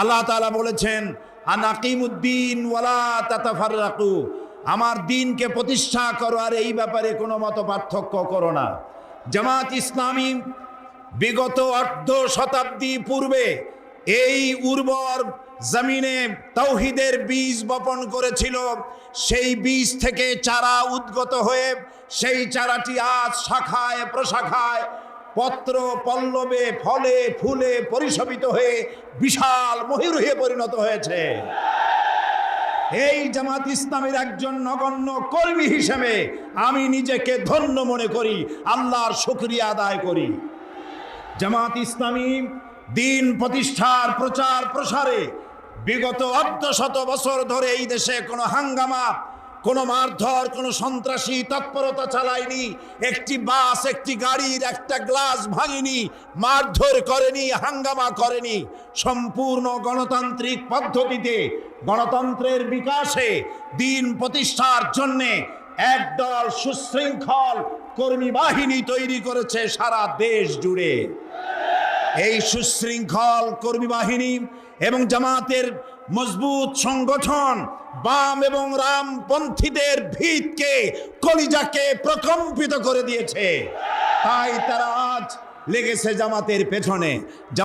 আল্লাহ তাআলা বলেছেন, আনাকিমুদ্দিন ওয়ালা তাতাফাররাকু। আমার দিনকে প্রতিষ্ঠা করো, আর এই ব্যাপারে কোনো মত পার্থক্য করো না। জামাত ইসলামী বিগত অর্ধ শতাব্দী পূর্বে এই উর্বর জমিনে তৌহিদের বীজ বপন করেছিল। সেই বীজ থেকে চারা উদ্গত হয়ে, সেই চারাটি আজ শাখায়, প্রশাখায় পত্র পল্লবে ফলে ফুলে পরিশোভিত হয়ে বিশাল মহিরুহে পরিণত হয়েছে। এই জামাত ইসলামের একজন নগণ্য কর্মী হিসেবে আমি নিজেকে ধন্য মনে করি, আল্লাহর শুক্রিয়া আদায় করি। জামাত ইসলামী দিন প্রতিষ্ঠার প্রচার প্রসারে বিগত অর্ধ শত বছর ধরে এই দেশে কোনো হাঙ্গামা কোনো মারধর, কোনো সন্ত্রাসী তৎপরতা চালায়নি। একটি বাস, একটি গাড়ির একটা গ্লাস ভাঙেনি, মারধর করেনি, হাঙ্গামা করেনি। সম্পূর্ণ গণতান্ত্রিক পদ্ধতিতে, গণতন্ত্রের বিকাশে, দিন প্রতিষ্ঠার জন্যে একদল সুশৃঙ্খল কর্মী বাহিনী তৈরি করেছে সারা দেশ জুড়ে। এই সুশৃঙ্খল কর্মী বাহিনী এবং জামাতের মজবুত সংগঠন বাম এবং রামপন্থীদের ভিতকে কলিজাকে প্রকম্পিত করে দিয়েছে। তাই তারা আজ লেগেছে জামাতের পেছনে।